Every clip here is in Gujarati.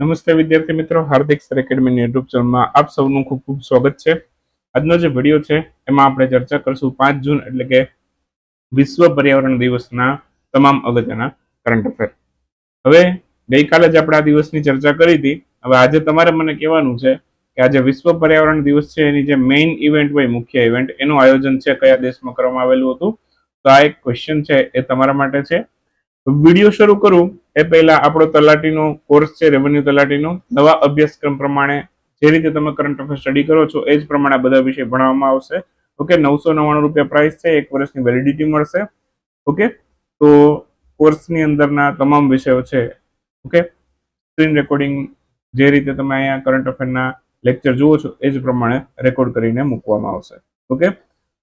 નમસ્તે વિદ્યાર્થી મિત્રો, હાર્દિક સર એકેડમીની યુટ્યુબ ચેનલમાં આપ સૌનું ખૂબ ખૂબ સ્વાગત છે. આજનો જે વીડિયો છે, એમાં આપણે ચર્ચા કરશું પાંચ જૂન એટલે કે વિશ્વ પર્યાવરણ દિવસના તમામ અગત્યના કરંટ અફેર હવે ગઈકાલે જ આપણે આ દિવસની ચર્ચા કરી હતી. હવે આજે તમારે મને કહેવાનું છે કે આજે વિશ્વ પર્યાવરણ દિવસ છે, એની જે મેઇન ઇવેન્ટ હોય, મુખ્ય ઇવેન્ટ એનું આયોજન છે, કયા દેશમાં કરવામાં આવેલું હતું? તો આ એક ક્વેશ્ચન છે એ તમારા માટે છે. વીડિયો શરૂ કરું. એ પહેલા આપણો તલાટીનો કોર્સ છે રેવન્યુ તલાટીનો. નવા અભ્યાસક્રમ પ્રમાણે જે રીતે તમે કરંટ અફેર સ્ટડી કરો છો, એ જ પ્રમાણે આ બધા વિષય ભણાવવામાં આવશે. ઓકે, નવસો નવ્વાણું રૂપિયા પ્રાઇસ છે, એક વર્ષની વેલિડિટી મળશે. ઓકે, તો કોર્સની અંદરના તમામ વિષયો છે, ઓકે. સ્ક્રીન રેકોર્ડિંગ જે રીતે તમે અહીંયા કરંટ અફેરના લેક્ચર જુઓ છો, એ જ પ્રમાણે રેકોર્ડ કરીને મૂકવામાં આવશે. ઓકે,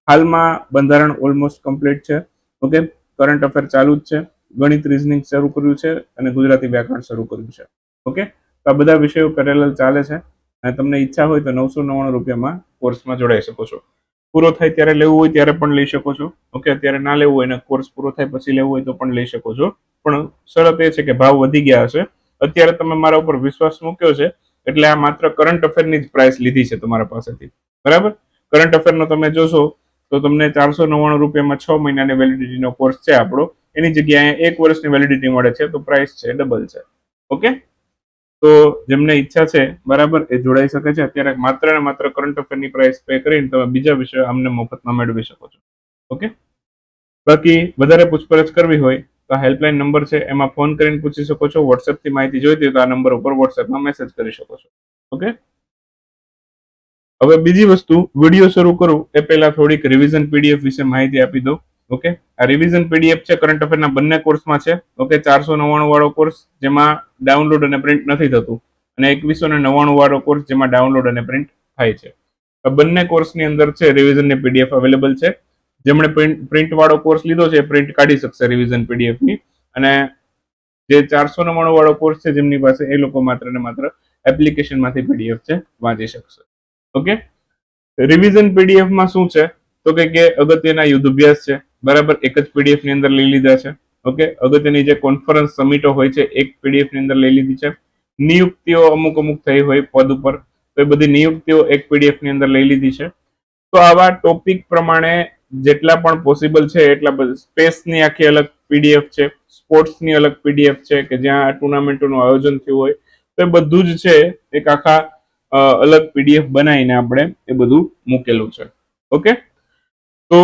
હાલમાં બંધારણ ઓલમોસ્ટ કમ્પ્લીટ છે. ઓકે કરંટ અફેર ચાલુ જ છે. ગણિત રિઝનિંગ શરૂ કર્યું છે અને ગુજરાતી વ્યાકરણ શરૂ કર્યું છે. ઓકે તો આ બધા વિષયો પેરેલલ ચાલે છે. અને તમને ઈચ્છા હોય તો નવસો નવ્વાણું રૂપિયામાં કોર્સમાં જોડાઈ શકો છો. પૂરો થાય ત્યારે લેવું હોય ત્યારે પણ લઈ શકો છો. ઓકે અત્યારે ના લેવું હોય અને કોર્સ પૂરો થાય પછી લેવું હોય તો પણ લઈ શકો છો. પણ શરત એ છે કે ભાવ વધી ગયા હશે. અત્યારે તમે મારા ઉપર વિશ્વાસ મૂક્યો છે, એટલે આ માત્ર કરંટ અફેરની જ પ્રાઇસ લીધી છે તમારા પાસેથી. બરાબર? કરંટ અફેરનો તમે જોશો તો તમને ચારસો નવ્વાણું રૂપિયામાં છ મહિનાની વેલિડિટીનો કોર્સ છે આપણો. એની જગ્યાએ એક વર્ષની વેલિડિટી મળે છે, તો પ્રાઇસ છે ડબલ છે. ઓકે તો જેમને ઈચ્છા છે, બરાબર, એ જોડાઈ શકે છે. અત્યારે માત્ર ને માત્ર કરંટ અફેરની પ્રાઇસ પે કરીને તમે બીજા વિષયો અમને મફતમાં મેળવી શકો છો. ઓકે બાકી વધારે પૂછપરછ કરવી હોય, તો હેલ્પલાઇન નંબર છે, એમાં ફોન કરીને પૂછી શકો છો. વોટ્સએપથી માહિતી જોઈતી હોય તો આ નંબર ઉપર વોટ્સએપમાં મેસેજ કરી શકો છો. ઓકે હવે બીજી વસ્તુ વીડિયો શરૂ કરું, એ પહેલા થોડીક રિવિઝન પીડીએફ વિશે માહિતી આપી દઉં. ઓકે આ રિવિઝન પીડીએફ છે કરંટ અફેરના બંને કોર્સમાં છે. ઓકે ચારસો નવ્વાણું વાળો કોર્સ જેમાં ડાઉનલોડ અને પ્રિન્ટ નથી થતું અને એકવીસો ને નવ્વાણું વાળો કોર્સ જેમાં ડાઉનલોડ અને પ્રિન્ટ થાય છે. આ બંને કોર્સની અંદર છે રિવિઝનની પીડીએફ અવેલેબલ છે. જેમણે પ્રિન્ટ વાળો કોર્સ લીધો છે પ્રિન્ટ કાઢી શકશે રિવિઝન પીડીએફની અને જે ચારસો નવ્વાણું વાળો કોર્સ છે, જેમની પાસે એ લોકો માત્ર ને માત્ર એપ્લિકેશનમાંથી પીડીએફ છે, વાંચી શકશે. ઓકે રિવિઝન પીડીએફમાં શું છે? તો કે કે અગત્યના યુદ્ધ અભ્યાસ છે. બરાબર? એક જ પીડીએફની અંદર લઈ લીધા છે. ઓકે? અગત્યની જે કોન્ફરન્સ સમિટો હોય છે, એક પીડીએફની અંદર લઈ લીધી છે. નિયુક્તિઓ અમુક અમુક થઈ હોય પદ ઉપર. તો એ બધી નિયુક્તિઓ એક પીડીએફની અંદર લઈ લીધી છે. તો આવા ટોપિક પ્રમાણે જેટલા પણ પોસિબલ છે, એટલા બધા સ્પેસની આખી અલગ પીડીએફ છે સ્પોર્ટ્સની અલગ પીડીએફ છે, કે જ્યાં આ ટુર્નામેન્ટોનું આયોજન થયું હોય. તો એ બધું જ છે, એક આખા અલગ પીડીએફ બનાવીને આપણે એ બધું મૂકેલું છે. ઓકે? તો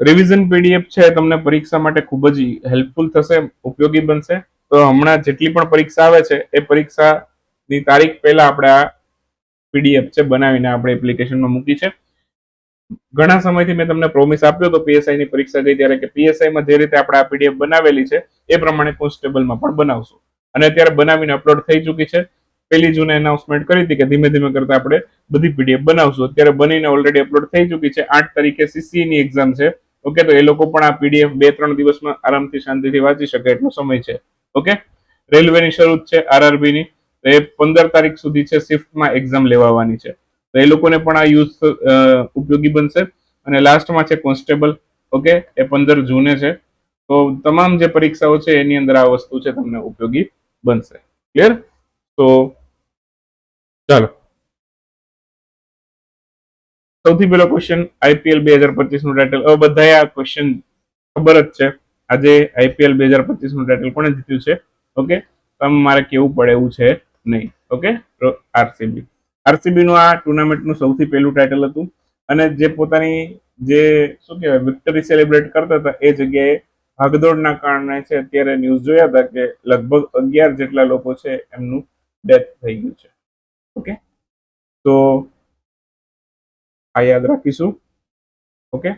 રિવિઝન પીડીએફ છે તમને પરીક્ષા માટે ખૂબ જ હેલ્પફુલ થશે, ઉપયોગી બનશે. તો હમણાં જેટલી પણ પરીક્ષા આવે છે, એ પરીક્ષાની તારીખ પહેલા આપણે આ પીડીએફ છે બનાવીને આપણે એપ્લિકેશનમાં મૂકી છે. ઘણા સમયથી મેં તમને પ્રોમિસ આપ્યો તો પીએસઆઈ ની પરીક્ષા ગઈ ત્યારે કે પીએસઆઈમાં જે રીતે આપણે આ પીડીએફ બનાવેલી છે, એ પ્રમાણે કોન્સ્ટેબલમાં પણ બનાવશું. અને અત્યારે બનાવીને અપલોડ થઈ ચૂકી છે. પહેલી જૂને એનાઉન્સમેન્ટ કરી હતી કે ધીમે ધીમે કરતા આપણે બધી પીડીએફ બનાવશું. અત્યારે બનીને ઓલરેડી અપલોડ થઈ ચૂકી છે. આઠ તારીખે સીસીની એક્ઝામ છે. ઓકે તો એ લોકો પણ આ પીડીએફ બે ત્રણ દિવસમાં આરામથી શાંતિથી વાંચી શકે, એટલો સમય છે. ઓકે રેલવેની શરૂ છે આરઆરબી ની તો એ પંદર તારીખ સુધી છે શિફ્ટમાં એક્ઝામ લેવાની છે. તો એ લોકોને પણ આ યુઝ ઉપયોગી બનશે. અને લાસ્ટમાં છે કોન્સ્ટેબલ. ઓકે એ પંદર જૂને છે. તો તમામ જે પરીક્ષાઓ છે, એની અંદર આ વસ્તુ છે, તમને ઉપયોગી બનશે. ક્લિયર તો ચાલો. સૌથી પહેલો ક્વેશ્ચન આઈપીએલ બે હજાર પચીસનું ટાઇટલ હવે બધા આ ક્વેશ્ચન ખબર જ છે. આજે આઈપીએલ બે હજાર પચીસનું ટાઇટલ કોણે જીત્યું છે? ઓકે તમે મારે કેવું પડે એવું છે નહીં. ઓકે આરસીબી આરસીબી નું આ ટુર્નામેન્ટનું સૌથી પહેલું ટાઇટલ હતું. અને જે પોતાની જે, શું કહેવાય વિક્ટરી સેલિબ્રેટ કરતા હતા, એ જગ્યાએ ભાગદોડના કારણે છે, અત્યારે ન્યૂઝ જોયા હતા કે લગભગ અગિયાર જેટલા લોકો છે એમનું ડેથ થઈ ગયું છે. ઓકે તો આ યાદ રાખીશું. ઓકે?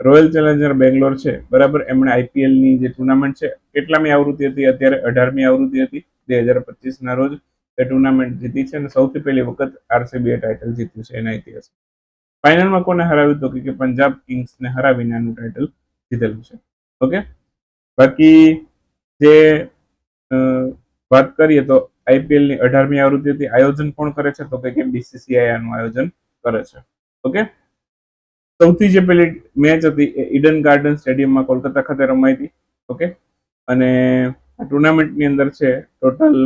રોયલ ચેલેન્જર બેંગ્લોર છે. બરાબર? એમણે આઈપીએલની જે ટુર્નામેન્ટ છે, કેટલામી આવૃત્તિ હતી? અત્યારે અઢારમી આવૃત્તિ હતી, બે હજાર પચીસના રોજ તે ટુર્નામેન્ટ જીતી છે અને સૌથી પહેલી વખત આરસીબીએ ટાઇટલ જીત્યું છે એના ઇતિહાસ. ફાઇનલમાં કોને હરાવ્યું તો કે પંજાબ કિંગ્સને હરાવીને આનું ટાઇટલ જીતેલું છે. ઓકે? બાકી જે વાત કરીએ તો આઈપીએલની અઢારમી આવૃત્તિ હતી. આયોજન કોણ કરે છે? તો કે બીસીસીઆઈ આનું આયોજન કરે છે. ઓકે સૌથી જે પેલી મેચ હતી એ ઈડન ગાર્ડન સ્ટેડિયમમાં કોલકાતા ખાતે રમાઈ હતી. ઓકે અને ટુર્નામેન્ટની અંદર છે ટોટલ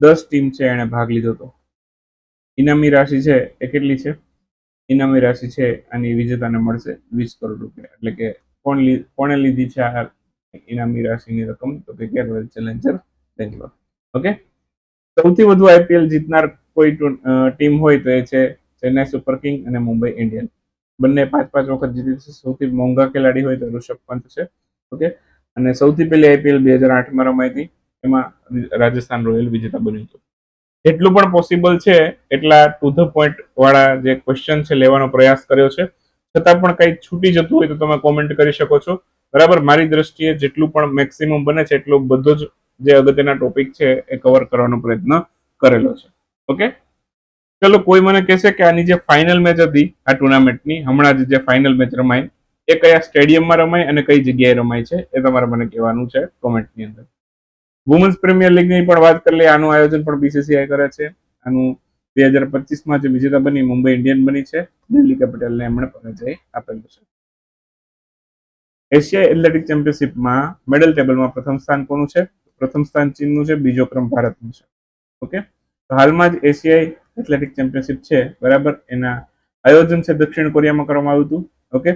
દસ ટીમ છે એણે ભાગ લીધો હતો. ઇનામી રાશિ છે એ કેટલી છે? ઇનામી રાશિ છે આની વિજેતાને મળશે વીસ કરોડ રૂપિયા. એટલે કે કોણ કોણે લીધી છે આ ઇનામી રાશિની રકમ? તો કે રોયલ ચેલેન્જર બેંગ્લોર ઓકે સૌથી વધુ આઈપીએલ જીતનાર કોઈ ટીમ હોય તો એ છે ચેન્નાઈ સુપર કિંગ અને મુંબઈ ઇન્ડિયન. બંને પાંચ પાંચ વખત જીતી છે સૌથી મોંઘા ખેલાડી હોય તો ઋષભ પંત છે. ઓકે? અને સૌથી પહેલી આઈપીએલ બે હજાર આઠમાં રમાઈ હતી. એમાં રાજસ્થાન રોયલ વિજેતા બન્યું હતું. જેટલું પણ પોસિબલ છે, એટલા ટુ ધ પોઈન્ટ વાળા જે ક્વેશ્ચન છે લેવાનો પ્રયાસ કર્યો છે. છતાં પણ કંઈ છૂટી જતું હોય તો તમે કોમેન્ટ કરી શકો છો. બરાબર? મારી દ્રષ્ટિએ જેટલું પણ મેક્સિમમ બને છે, એટલું બધો જ જે અગત્યના ટોપિક છે, એ કવર કરવાનો પ્રયત્ન કરેલો છે. ઓકે? ચલો, કોઈ મને કહેશે કે આની જે ફાઇનલ મેચ હતી, આ ટુર્નામેન્ટની હમણાં જ જે ફાઇનલ મેચ રમાઈ એ કયા સ્ટેડિયમમાં રમાઈ અને કઈ જગ્યાએ રમાઈ છે, એ તમારે મને કહેવાનું છે કોમેન્ટની અંદર. વુમન્સ પ્રીમિયર લીગની પણ વાત કરી લઈએ, આનું આયોજન પણ બીસીસીઆઈ કરે છે. આનું બે હજાર પચીસમાં જે વિજેતા બની, મુંબઈ ઇન્ડિયન બની છે, દિલ્હી કેપિટલને એમણે પરાજય આપેલો છે. એશિયા એથ્લેટિક ચેમ્પિયનશિપમાં મેડલ ટેબલમાં પ્રથમ સ્થાન કોનું છે? પ્રથમ સ્થાન ચીનનું છે, બીજો ક્રમ ભારતનું છે. ઓકે? હાલમાં જ એશિયાઈ એથ્લેટિક ચેમ્પિયનશિપ છે, બરાબર? એના આયોજન છે દક્ષિણ કોરિયામાં કરવામાં આવ્યું હતું, ઓકે?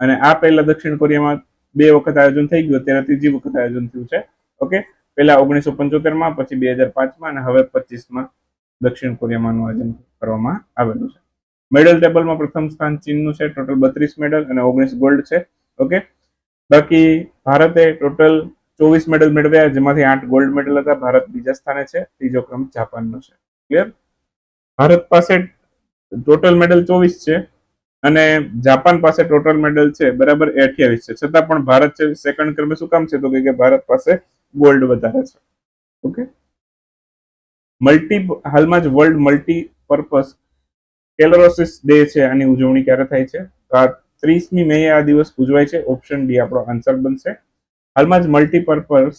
અને આ પહેલા દક્ષિણ કોરિયામાં બે વખત આયોજન થઈ ગયું, અત્યારે ત્રીજી વખત આયોજન થયું છે, ઓકે? પહેલા ઓગણીસો પંચોતેરમાં, પછી બે હજાર પાંચમાં અને હવે પચીસમાં દક્ષિણ કોરિયામાં આયોજન કરવામાં આવેલું છે. મેડલ ટેબલમાં પ્રથમ સ્થાન ચીનનું છે, ટોટલ બત્રીસ મેડલ અને ઓગણીસ ગોલ્ડ છે, ઓકે? બાકી ભારતે ટોટલ ચોવીસ મેડલ મેળવ્યા, જેમાંથી આઠ ગોલ્ડ મેડલ હતા. ભારત બીજા સ્થાને છે, ત્રીજો ક્રમ જાપાનનો છે. ક્લિયર ભારત પાસે ટોટલ મેડલ ચોવીસ છે અને જાપાન પાસે ટોટલ મેડલ છે બરાબર અઠ્યાવીસ છે. છતાં પણ ભારત છે સેકન્ડ ક્રમે શું કામ છે? તો કે ભારત પાસે ગોલ્ડ વધારે છે. ઓકે મલ્ટી હાલમાં જ world multi purpose sclerosis day છે. આની ઉજવણી ક્યારે થાય છે? તો આ ત્રીસમી મે આ દિવસ ઉજવાય છે. ઓપ્શન ડી આપણો આન્સર બનશે. હાલમાં જ મલ્ટીપર્પઝ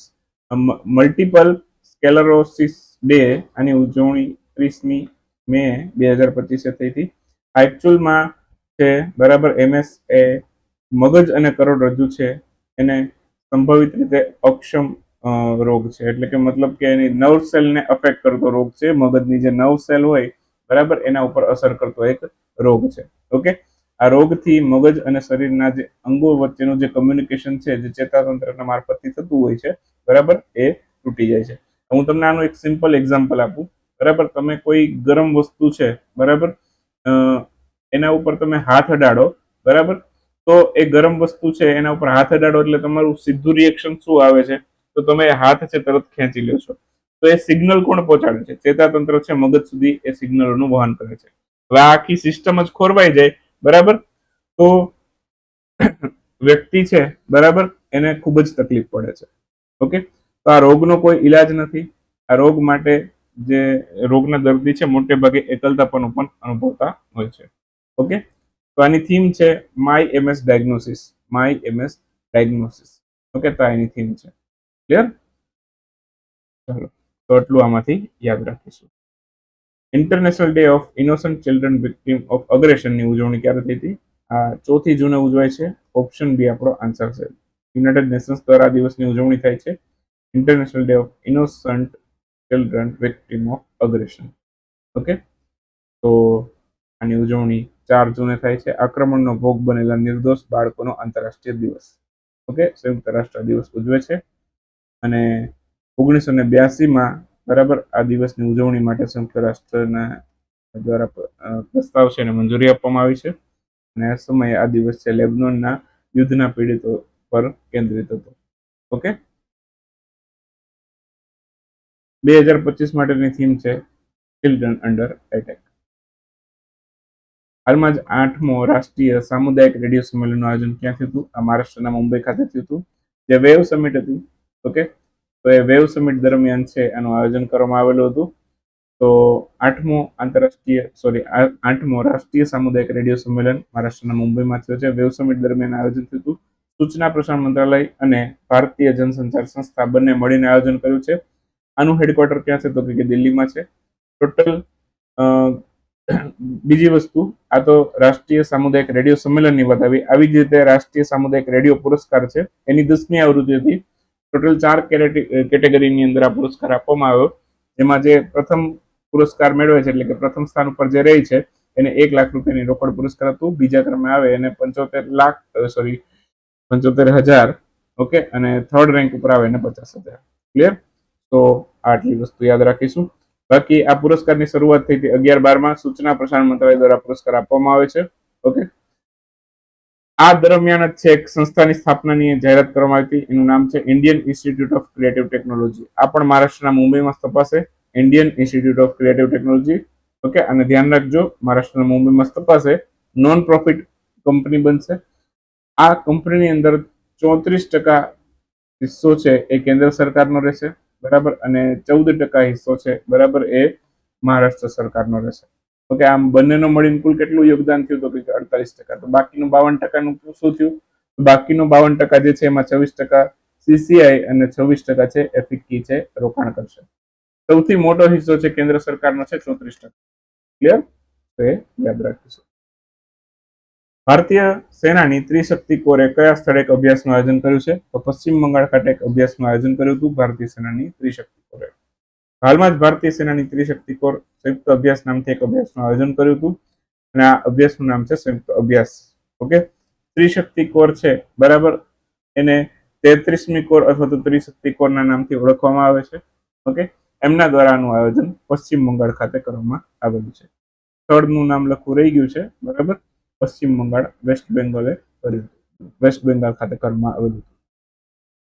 મલ્ટિપલ સ્કેલરોસિસ ડે આની ઉજવણી ત્રીસમી મે બે હજાર પચીસે થઈ હતી. એકચ્યુઅલમાં છે, બરાબર એમએસ એ મગજ અને કરોડરજ્જુ છે. એને સંભવિત રીતે અક્ષમ રોગ છે. એટલે કે મતલબ કે એની નર્વ સેલને અફેક્ટ કરતો રોગ છે. મગજની જે નર્વ સેલ હોય, બરાબર, એના ઉપર અસર કરતો એક રોગ છે. ઓકે આ રોગથી મગજ અને શરીરના જે અંગો વચ્ચેનું જે કમ્યુનિકેશન છે, જે ચેતાતંત્રના મારફતથી થતું હોય છે, બરાબર, એ તૂટી જાય છે. હું તમને આનું એક સિમ્પલ એક્ઝામ્પલ આપું. બરાબર, તમે કોઈ ગરમ વસ્તુ છે, બરાબર એના ઉપર તમે હાથ અડાડો, બરાબર, તો એ ગરમ વસ્તુ છે, એના ઉપર હાથ અડાડો એટલે તમારું સીધું રિએક્શન શું આવે છે? તો તમે હાથ છે, તરત ખેંચી લો છો. તો એ સિગ્નલ કોણ પહોંચાડે છે? ચેતાતંત્ર છે, મગજ સુધી એ સિગ્નલોનું વહન કરે છે. હવે આખી સિસ્ટમ જ ખોરવાઈ જાય બરાબર? તો વ્યક્તિ છે, બરાબર? એને ખૂબ જ તકલીફ પડે છે. ઓકે? તો આ રોગનો કોઈ ઈલાજ નથી. આ રોગ માટે જે રોગના દર્દી છે, મોટે ભાગે એકલતાપણું પણ અનુભવતા હોય છે. ઓકે? તો આની થીમ છે, my MS diagnosis. My MS diagnosis. Okay? તો આની થીમ છે. ક્લિયર? ચાલો. તો એટલું આમાંથી યાદ રાખીશું. International day of innocent children victim of અગ્રેશનની ઉજવણી ક્યારે થઈ હતી? આ ચોથી જૂને ઉજવાય છે. ઓપ્શન બી આપણો આન્સર છે. યુનાઇટેડ નેશન્સ દ્વારા દિવસની ઉજવણી થાય છે. International day of innocent children victim of aggression okay તો આની ઉજવણી ચાર જૂને થાય છે. આક્રમણનો ભોગ બનેલા નિર્દોષ બાળકોનો આંતરરાષ્ટ્રીય દિવસ. ઓકે સંયુક્ત રાષ્ટ્ર દિવસ ઉજવે છે. અને ઓગણીસો ને બ્યાસીમાં બરાબર? આ દિવસની ઉજવણી માટે સંયુક્ત રાષ્ટ્રના દ્વારા પ્રસ્તાવ છે એને મંજૂરી આપવામાં આવી છે. અને આ સમયે આ દિવસ છે લેબનોનના યુદ્ધના પીડિતો પર કેન્દ્રિત હતો. ઓકે? બે હજાર પચીસ માટેની થીમ છે ચિલ્ડ્રન અંડર એટેક હાલમાં જ આઠમો રાષ્ટ્રીય સામુદાયિક રેડિયો સંમેલનનું આયોજન ક્યાં થયું હતું? આ મહારાષ્ટ્રના મુંબઈ ખાતે થયું હતું. જે વેવ સમિટ હતી. ઓકે? તો એ વેવ સમિટ દરમિયાન છે એનું આયોજન કરવામાં આવેલું હતું. તો આઠમો આંતરરાષ્ટ્રીય સોરી આઠમો રાષ્ટ્રીય સામુદાયિક રેડિયો સંમેલન મહારાષ્ટ્રના મુંબઈમાં થયો છે. વેવ સમિટ દરમિયાન આયોજન થયું હતું. સૂચના પ્રસારણ મંત્રાલય અને ભારતીય જનસંચાર સંસ્થા બંને મળીને આયોજન કર્યું છે. આનું હેડક્વાર્ટર ક્યાં છે તો કે દિલ્હીમાં છે. ટોટલ બીજી વસ્તુ, આ તો રાષ્ટ્રીય સામુદાયિક રેડિયો સંમેલનની વાત આવી. આવી જ રીતે રાષ્ટ્રીય સામુદાયિક રેડિયો પુરસ્કાર છે. એની દસમી આવૃત્તિ હતી. ટોટલ ચાર કેટેગરીની અંદર આ પુરસ્કાર આપવામાં આવ્યો. જેમાં જે પ્રથમ પુરસ્કાર મેળવે છે, એટલે કે પ્રથમ સ્થાન ઉપર જે રહી છે, એને એક લાખ રૂપિયાની રોકડ પુરસ્કાર હતું બીજા ક્રમે આવે એને પંચોતેર લાખ સોરી પંચોતેર હજાર, ઓકે? અને થર્ડ રેન્ક ઉપર આવે એને પચાસ હજાર. ક્લિયર તો આટલી વસ્તુ યાદ રાખીશું. બાકી આ પુરસ્કારની શરૂઆત થઈ હતી અગિયાર બારમાં. સૂચના પ્રસારણ મંત્રાલય દ્વારા પુરસ્કાર આપવામાં આવે છે, ઓકે? આ દરમિયાન જ છે એક સંસ્થાની સ્થાપનાની જાહેરાત કરવામાં આવી હતી. એનું નામ છે Indian institute of creative technology આ પણ મહારાષ્ટ્રના મુંબઈમાં તપાસે. Indian institute of creative technology okay, અને ધ્યાન રાખજો, મહારાષ્ટ્રના મુંબઈમાં તપાસે. નોન પ્રોફિટ કંપની બનશે. આ કંપનીની અંદર ચોત્રીસ ટકા હિસ્સો છે એ કેન્દ્ર સરકારનો રહેશે. બરાબર? અને ચૌદ ટકા હિસ્સો છે, બરાબર, એ મહારાષ્ટ્ર સરકારનો રહેશે. ઓકે આમ બંનેનો મળીને કુલ કેટલું યોગદાન થયું તો કે અડતાલીસ ટકા. તો બાકીનું બાવન ટકાનું શું થયું? બાકીનું બાવન ટકા જે છે એમાં છવ્વીસ ટકા સીસીઆઈ અને છવ્વીસ ટકા છે એ છે રોકાણ કરશે. સૌથી મોટો હિસ્સો છે કેન્દ્ર સરકારનો છે ચોત્રીસ ટકા. ક્લિયર તો એ યાદ રાખીશું. ભારતીય સેનાની ત્રિશક્તિ કોરે કયા સ્થળે એક અભ્યાસનું આયોજન કર્યું છે? તો પશ્ચિમ બંગાળ ખાતે એક અભ્યાસનું આયોજન કર્યું હતું ભારતીય સેનાની ત્રિશક્તિ. હાલમાં જ ભારતીય સેનાની ત્રિશક્તિ કોર સંયુક્ત અભ્યાસ નામથી એક અભ્યાસનું આયોજન કર્યું હતું. અને આ અભ્યાસનું નામ છે સંયુક્ત અભ્યાસ. ઓકે? ત્રિશક્તિ કોર છે, બરાબર? એને તેત્રીસમી કોર અથવા તો ત્રિશક્તિ કોરના નામથી ઓળખવામાં આવે છે. ઓકે? એમના દ્વારા આનું આયોજન પશ્ચિમ બંગાળ ખાતે કરવામાં આવેલું છે. સ્થળનું નામ લખવું રહી ગયું છે, બરાબર? પશ્ચિમ બંગાળ, વેસ્ટ બેંગોલે કર્યું વેસ્ટ બેંગાલ ખાતે કરવામાં આવેલું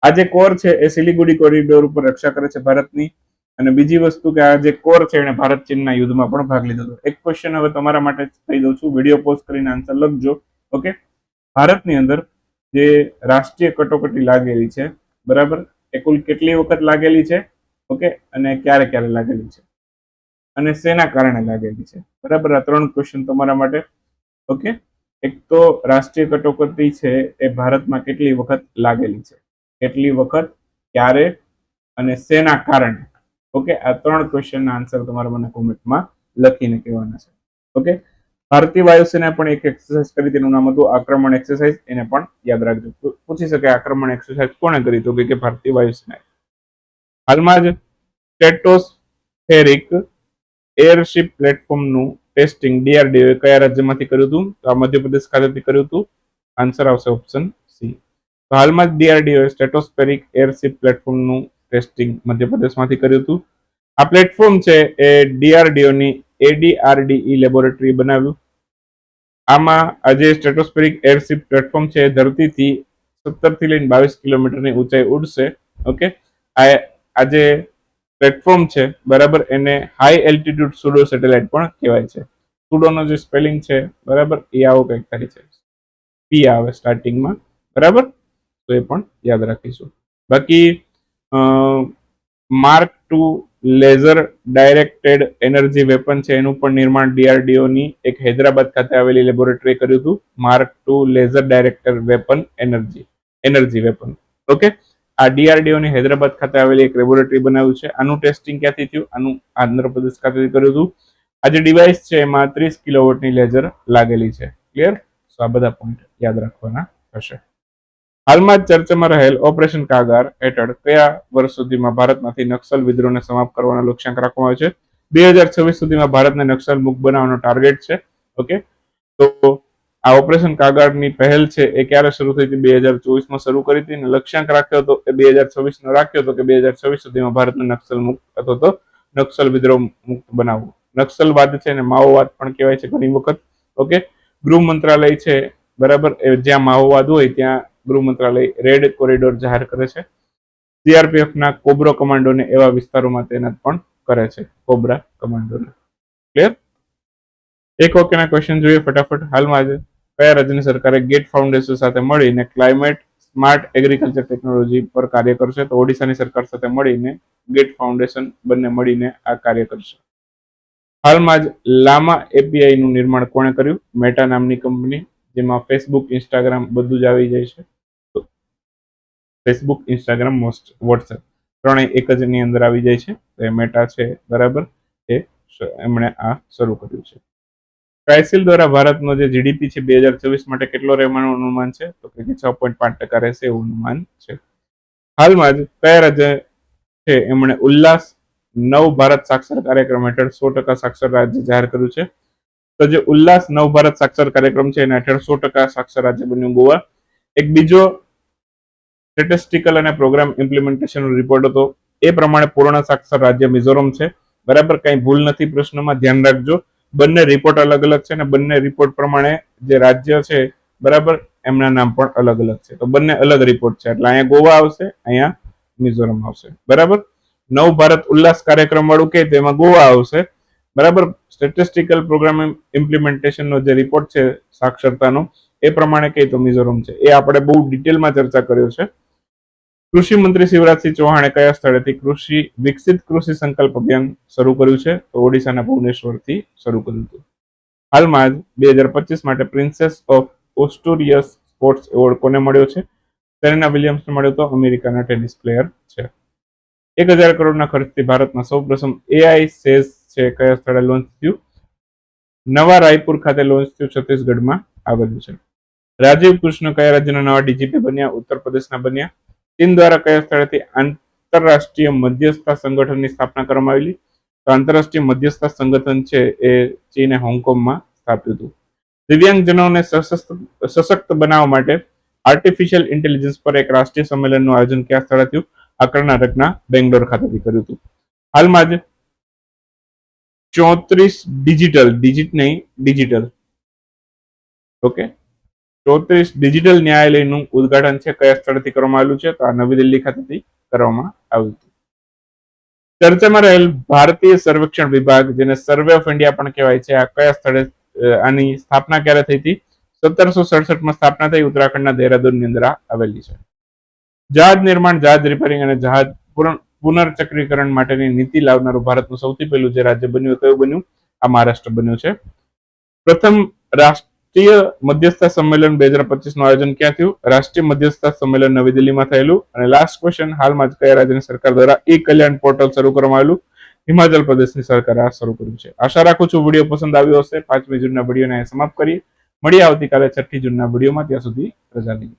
આ જે કોર છે, એ સિલિગુડી કોરિડોર ઉપર રક્ષા કરે છે ભારતની. અને બીજી વસ્તુ કે આ જે કોર છે એને ભારત ચીનના યુદ્ધમાં પણ ભાગ લીધો હતો. એક ક્વેશ્ચન હવે તમારા માટે કહી દઉં છું. વીડિયો પોસ્ટ કરીને આન્સર લખજો. ઓકે ભારતની અંદર જે રાષ્ટ્રીય કટોકટી લાગેલી છે, બરાબર? એ કુલ કેટલી વખત લાગેલી છે? ઓકે અને ક્યારે ક્યારે લાગેલી છે? અને શેના કારણે લાગેલી છે? બરાબર? આ ત્રણ ક્વેશ્ચન તમારા માટે. ઓકે એક તો રાષ્ટ્રીય કટોકટી છે એ ભારતમાં કેટલી વખત લાગેલી છે? કેટલી વખત, ક્યારે અને શેના કારણે? ઓકે આ ત્રણ ક્વેશ્ચનના આન્સર તમારે મને કોમેન્ટમાં લખીને કહેવાના છે. ઓકે ભારતીય વાયુસેના પણ એક એક્સરસાઇઝ કરી, તેનું નામ હતું આક્રમણ એક્સરસાઇઝ એને પણ યાદ રાખજો. પૂછી શકે આક્રમણ એક્સરસાઇઝ કોણે કરી તો કે ભારતીય વાયુસેનાએ. હાલમાં જ સ્ટેટોસ્ફેરિક એરશિપ પ્લેટફોર્મનું ટેસ્ટિંગ ડીઆરડીઓ કયા રાજ્યમાંથી કર્યું હતું? તો આ મધ્યપ્રદેશ ખાતેથી કર્યું હતું. આન્સર આવશે ઓપ્શન સી હાલમાં જ ડીઆરડીઓએ સ્ટેટોસ્ફેરિક એરશિપ પ્લેટફોર્મનું ટેસ્ટિંગ મધ્યપ્રદેશમાંથી કર્યું હતું. આ પ્લેટફોર્મ છે એ ડીઆરડીઓની એડીઆરડીઈ લેબોરેટરી બનાવ્યું. આમાં આજે સ્ટેટોસ્ફેરિક એરશિપ પ્લેટફોર્મ છે ધરતીથી સત્તરથી લઈને બાવીસ કિલોમીટરની ઊંચાઈ ઉડશે, ઓકે? આ આજે પ્લેટફોર્મ છે, બરાબર, એને હાઈ એલ્ટિટ્યુડ સુડો સેટેલાઇટ પણ કહેવાય છે. સુડોનો જે સ્પેલિંગ છે, બરાબર, એ આવો કંઈક થાય છે. પી આવે સ્ટાર્ટિંગમાં બરાબર? તો એ પણ યાદ રાખીશું. બાકી mark two laser directed energy weapon છે. એનું પણ નિર્માણ ડીઆરડીઓની એક હૈદરાબાદ ખાતે આવેલી લેબોરેટરી કર્યું હતું. Mark two laser directed weapon energy energy weapon okay આ ડીઆરડીઓની હૈદરાબાદ ખાતે આવેલી એક લેબોરેટરી બનાવ્યું છે. આનું ટેસ્ટિંગ ક્યાંથી થયું? આનું આંધ્રપ્રદેશ ખાતેથી કર્યું હતું. આ જે ડિવાઇસ છે, એમાં ત્રીસ કિલોવોટની લેઝર લાગેલી છે. ક્લિયર સો આ બધા પોઈન્ટ યાદ રાખવાના હશે. હાલમાં જ ચર્ચામાં રહેલ ઓપરેશન કાગાર હેઠળ કયા વર્ષ સુધીમાં ભારતમાંથી નક્સલ વિદ્રોહને સમાપ્ત કરવાનો લક્ષ્યાંક રાખવામાં આવે છે? બે હજાર છવ્વીસ સુધીમાં ભારતને નક્સલ મુક્ત બનાવવાનો ટાર્ગેટ છે ઓકે તો આ ઓપરેશન કાગાળની પહેલ છે એ ક્યારે શરૂ થઈ હતી? બે હજાર ચોવીસમાં શરૂ કરી હતી અને લક્ષ્યાંક રાખ્યો હતો એ બે હજાર છવ્વીસનો રાખ્યો હતો કે બે હજાર છવ્વીસ સુધીમાં ભારતને નક્સલ મુક્ત અથવા તો નક્સલ વિદ્રોહ મુક્ત બનાવવું. નક્સલવાદ છે અને માઓવાદ પણ કહેવાય છે ઘણી વખત ઓકે ગૃહ મંત્રાલય છે, બરાબર? જ્યાં માઓવાદ હોય ત્યાં ગૃહ મંત્રાલય રેડ કોરિડોર જાહેર કરે છે. સીઆરપીએફના કોબ્રો કમાન્ડોને એવા વિસ્તારોમાં તૈનાત પણ કરે છે. કોબ્રા કમાન્ડોને. ક્લિયર એક ઓકેના ક્વેશ્ચન જોઈએ ફટાફટ. હાલમાં આજે કયા રાજ્યની સરકારે ગેટ ફાઉન્ડેશન સાથે મળીને ક્લાઇમેટ સ્માર્ટ એગ્રીકલ્ચર ટેકનોલોજી પર કાર્ય કરશે? તો ઓડિશાની સરકાર સાથે મળીને ગેટ ફાઉન્ડેશન બંને મળીને આ કાર્ય કરશે. હાલમાં જ લામા એપીઆઈ નું નિર્માણ કોણે કર્યું? મેટા નામની કંપની જેમાં ફેસબુક ઇન્સ્ટાગ્રામ બધું જ આવી જાય છે. ફેસબુક ઇન્સ્ટાગ્રામ મોસ્ટ વોટ્સએપ ત્રણેય એક જ ની અંદર આવી જાય છે. તો એ મેટા છે, બરાબર? એ એમણે આ શરૂ કર્યું છે. ક્રાઇસિલ દ્વારા ભારતનો જે જીડીપી છે, બે હજાર ચોવીસ માટે કેટલો રહેવાનું અનુમાન છે? તો કે છ પોઈન્ટ પાંચ ટકા રહેશે એવું અનુમાન છે. હાલમાં જ કયા રાજ્ય છે? એમણે ઉલ્લાસ નવ ભારત સાક્ષર કાર્યક્રમ હેઠળ સો ટકા સાક્ષર રાજ્ય જાહેર કર્યું છે. તો જે ઉલ્લાસ નવ ભારત સાક્ષર કાર્યક્રમ છે, એના હેઠળ સો ટકા સાક્ષર રાજ્ય બન્યું ગોવા. એક બીજો સ્ટેટિસ્ટિકલ અને પ્રોગ્રામ ઇમ્પ્લિમેન્ટેશન રિપોર્ટ હતો. એ પ્રમાણે પૂર્ણ સાક્ષર રાજ્ય મિઝોરમ છે. બરાબર, કઈ ભૂલ નથી પ્રશ્નમાં, ધ્યાન રાખજો. બંને રિપોર્ટ અલગ અલગ છે અને બંને રિપોર્ટ પ્રમાણે જે રાજ્ય છે, બરાબર, એમના નામ પણ અલગ અલગ છે. તો બંને અલગ રિપોર્ટ છે. એટલે અહીંયા ગોવા આવશે, અહીંયા મિઝોરમ આવશે. બરાબર? નવ ભારત ઉલ્લાસ કાર્યક્રમ વાળું કે તેમાં ગોવા આવશે. બરાબર? સ્ટેટિસ્ટિકલ પ્રોગ્રામ ઇમ્પ્લિમેન્ટેશનનો જે રિપોર્ટ છે, સાક્ષરતાનો, એ પ્રમાણે કહે તો મિઝોરમ છે. એ આપણે બહુ ડિટેલમાં ચર્ચા કર્યો છે. કૃષિ મંત્રી શિવરાજસિંહ ચૌહાણે કયા સ્થળેથી કૃષિ, વિકસિત કૃષિ સંકલ્પ અભિયાન શરૂ કર્યું છે? તો ઓડિશાના ભુવનેશ્વરથી શરૂ કર્યું હતું. હાલમાં જ બે હજાર પચીસ માટે Princess of Asturias sports award કોને મળ્યો છે? સેરેના વિલિયમ્સને મળ્યો તો અમેરિકાના ટેનિસ પ્લેયર છે. એક હજાર કરોડના ખર્ચથી ભારતમાં સૌ પ્રથમ એઆઈ સેઝ છે. કયા સ્થળે લોન્ચ થયું? નવા રાયપુર ખાતે લોન્ચ થયું છત્તીસગઢમાં. આવેલું છે. રાજીવ કૃષ્ણ કયા રાજ્યના નવા ડીજીપી બન્યા? ઉત્તર પ્રદેશના બન્યા? ચીન દ્વારા કયા સ્થળેથી આંતરરાષ્ટ્રીય મધ્યસ્થતા સંગઠનની સ્થાપના કરવામાં આવેલી? તો આંતરરાષ્ટ્રીય મધ્યસ્થતા સંગઠન છે એ ચીને હોંગકોંગમાં સ્થાપ્યું હતું. દિવ્યાંગજનોને સશક્ત બનાવવા માટે આર્ટિફિશિયલ ઇન્ટેલિજન્સ પર એક રાષ્ટ્રીય સંમેલનનું આયોજન કયા સ્થળે થયું? આ કર્ણાટકના બેંગ્લોર ખાતેથી કર્યું હતું. હાલમાં જ ચોત્રીસ ડિજિટલ, ડિજિટ નહીં, ડિજિટલ. ઓકે? ચોત્રીસ ડિજિટલ ન્યાયાલયનું ઉદઘાટન છે, કયા સ્થળથી કરવામાં આવેલું છે? તો આ નવી દિલ્હી ખાતેથી કરવામાં આવ્યું હતું. ચર્ચામાં રહેલ ભારતીય સર્વેક્ષણ વિભાગ, જેને સર્વે ઓફ ઇન્ડિયા પણ કહેવાય છે, આ કયા સ્થળે આની સ્થાપના ક્યારે થઈ હતી? સત્તરસો સડસઠમાં સ્થાપના થઈ, ઉત્તરાખંડના દેહરાદૂનની અંદર આવેલી છે. જહાજ નિર્માણ, જહાજ રિપેરિંગ અને જહાજ પુનર્ચક્રીકરણ માટેની નીતિ લાવનારું ભારતનું સૌથી પહેલું જે રાજ્ય બન્યું, કયું બન્યું? આ મહારાષ્ટ્ર બન્યું છે. પ્રથમ રાષ્ટ્રીય મધ્યસ્થતા સંમેલન બે હજાર પચીસનું આયોજન ક્યાં થયું? રાષ્ટ્રીય મધ્યસ્થતા સંમેલન નવી દિલ્હીમાં થયેલું અને લાસ્ટ ક્વેશ્ચન હાલમાં જ કયા રાજ્યની સરકાર દ્વારા ઈ કલ્યાણ પોર્ટલ શરૂ કરવામાં આવેલું? હિમાચલ પ્રદેશની સરકારે આ શરૂ કર્યું છે. આશા રાખું છું વીડિયો પસંદ આવ્યો હશે. પાંચમી જૂનના વિડીયોને સમાપ્ત કરીએ. મળીએ આવતીકાલે છઠ્ઠી જૂનના વિડીયોમાં. ત્યાં સુધી રજા લઈએ